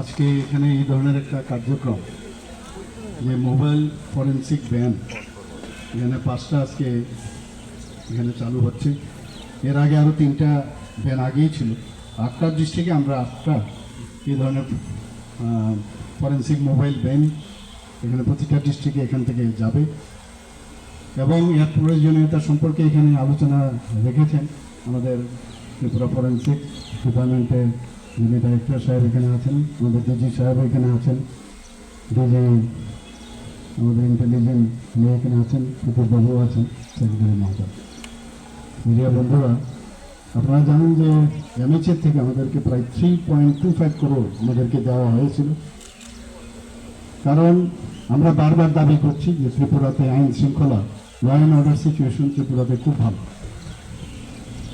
আজকে এখানে এই ধরনের একটা কার্যক্রম, যে মোবাইল ফরেন্সিক ভ্যান এখানে পাঁচটা আজকে এখানে চালু হচ্ছে। এর আগে আরও তিনটা ভ্যান আগেই ছিল। আটটার ডিস্ট্রিক্টে আমরা আটটা এই ধরনের ফরেন্সিক মোবাইল ভ্যান এখানে প্রতিটা ডিস্ট্রিক্টে এখান থেকে যাবে। এবং এর প্রয়োজনীয়তা সম্পর্কে এখানে আলোচনা রেখেছেন আমাদের ত্রিপুরা ফরেন্সিক ডিপার্টমেন্টের যিনি ডাইরেক্টর সাহেব এখানে আছেন, আমাদের ডিজি সাহেব এখানে আছেন, ডিজি, আমাদের ইন্টেলিজেন্ট নিয়ে এখানে আছেন কুকুর বাবু আছেন সেক্রেটারি মিডিয়া বন্ধুরা, আপনারা জানেন যে এমএচএর থেকে আমাদেরকে প্রায় three point two five crore আমাদেরকে দেওয়া হয়েছিল। কারণ আমরা বারবার দাবি করছি যে ত্রিপুরাতে আইন শৃঙ্খলা ল অ্যান্ড অর্ডার সিচুয়েশন ত্রিপুরাতে খুব ভালো।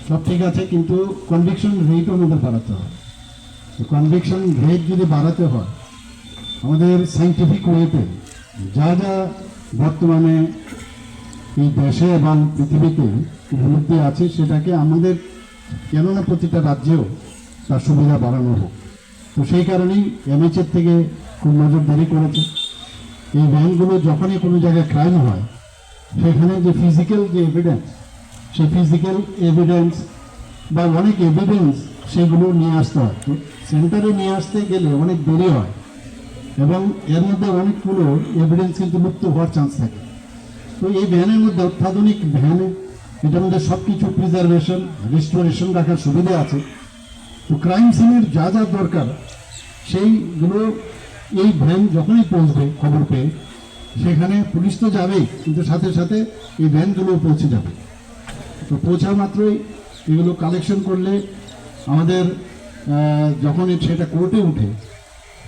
সব ঠিক আছে, কিন্তু কনভিকশন রেটও আমাদের বাড়াতে হয় কনভিকশন রেট যদি বাড়াতে হয়, আমাদের সাইন্টিফিক ওয়েতে যা যা বর্তমানে এই দেশে এবং পৃথিবীতে উপলব্ধি আছে, সেটাকে আমাদের কেননা প্রতিটা রাজ্যেও তার সুবিধা বাড়ানো হোক। তো সেই কারণেই এমএচএর থেকে খুব নজরদারি করেছে। এই ব্যাংকগুলো যখনই কোনো জায়গায় ক্রাইম হয়, সেখানে যে ফিজিক্যাল যে এভিডেন্স সেই ফিজিক্যাল এভিডেন্স বা অনেক এভিডেন্স সেগুলো নিয়ে আসতে হয়। সেন্টারে নিয়ে আসতে গেলে অনেক দেরি হয় এবং এর মধ্যে অনেকগুলো এভিডেন্স কিন্তু মুক্ত হওয়ার চান্স থাকে। তো এই ভ্যানের মধ্যে অত্যাধুনিক ভ্যান, এটার মধ্যে সব কিছু প্রিজার্ভেশন রিস্টোরেশন রাখার সুবিধা আছে। তো ক্রাইম সিনের যা যা দরকার, সেইগুলো এই ভ্যান যখনই পৌঁছবে খবর পেয়ে, সেখানে পুলিশ তো যাবেই, কিন্তু সাথে সাথে এই ভ্যানগুলো পৌঁছে যাবে। তো পৌঁছা মাত্রই এগুলো কালেকশন করলে আমাদের যখন সেটা কোর্টে উঠে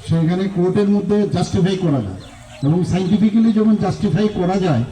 সেখানে কোর্টের মধ্যে জাস্টিফাই করা যায়। এবং সাইন্টিফিক্যালি যখন জাস্টিফাই করা যায়